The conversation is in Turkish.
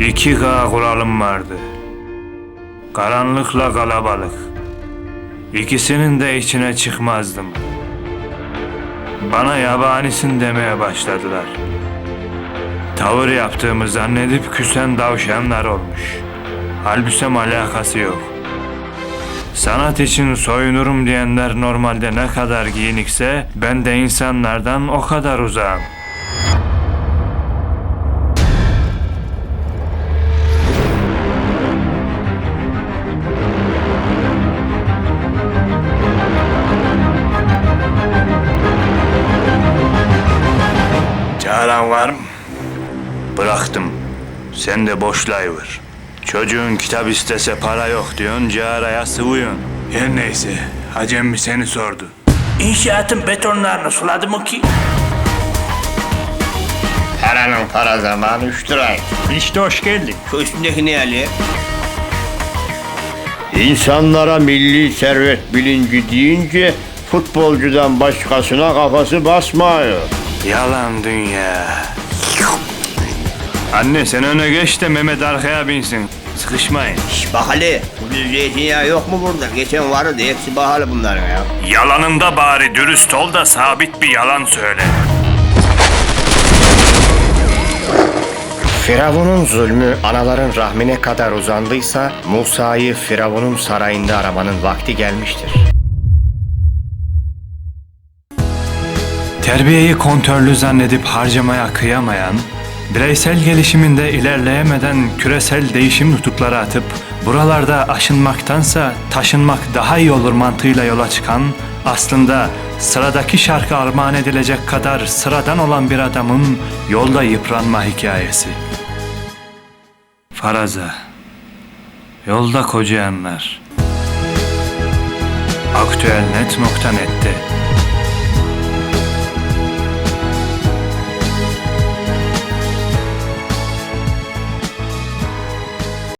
2K kuralım vardı. Karanlıkla kalabalık. İkisinin de içine çıkmazdım. Bana yabanisin demeye başladılar. Tavır yaptığımı zannedip küsen davşanlar olmuş. Halbüsem alakası yok. Sanat için soyunurum diyenler normalde ne kadar giyinikse ben de insanlardan o kadar uzağım. Çağıran var mı? Bıraktım. Sen de boşlayıver. Çocuğun kitap istese para yok diyorsun, Çağrı'ya sıvıyorsun. Her neyse, Hacem mi seni sordu. İnşaatın betonlarını suladı mı ki? Paranın para zamanı 3 lira. İşte hoş geldin. Şu üstündeki ne Ali? İnsanlara milli servet bilinci deyince futbolcudan başkasına kafası basmıyor. Yalan dünya. Anne sen öne geç de Mehmet arkaya binsin. Sıkışmayın. Şş bak Ali, bu zeytinyağı yok mu burada? Geçen vardı, hepsi pahalı bunların ya. Yalanında bari dürüst ol da sabit bir yalan söyle. Firavun'un zulmü anaların rahmine kadar uzandıysa Musa'yı Firavun'un sarayında aramanın vakti gelmiştir. Terbiyeyi kontörlü zannedip harcamaya kıyamayan, bireysel gelişiminde ilerleyemeden küresel değişim nutukları atıp buralarda aşınmaktansa taşınmak daha iyi olur mantığıyla yola çıkan, aslında sıradaki şarkı armağan edilecek kadar sıradan olan bir adamın yolda yıpranma hikayesi. Faraza Yolda kocayanlar Aktüelnet.net'te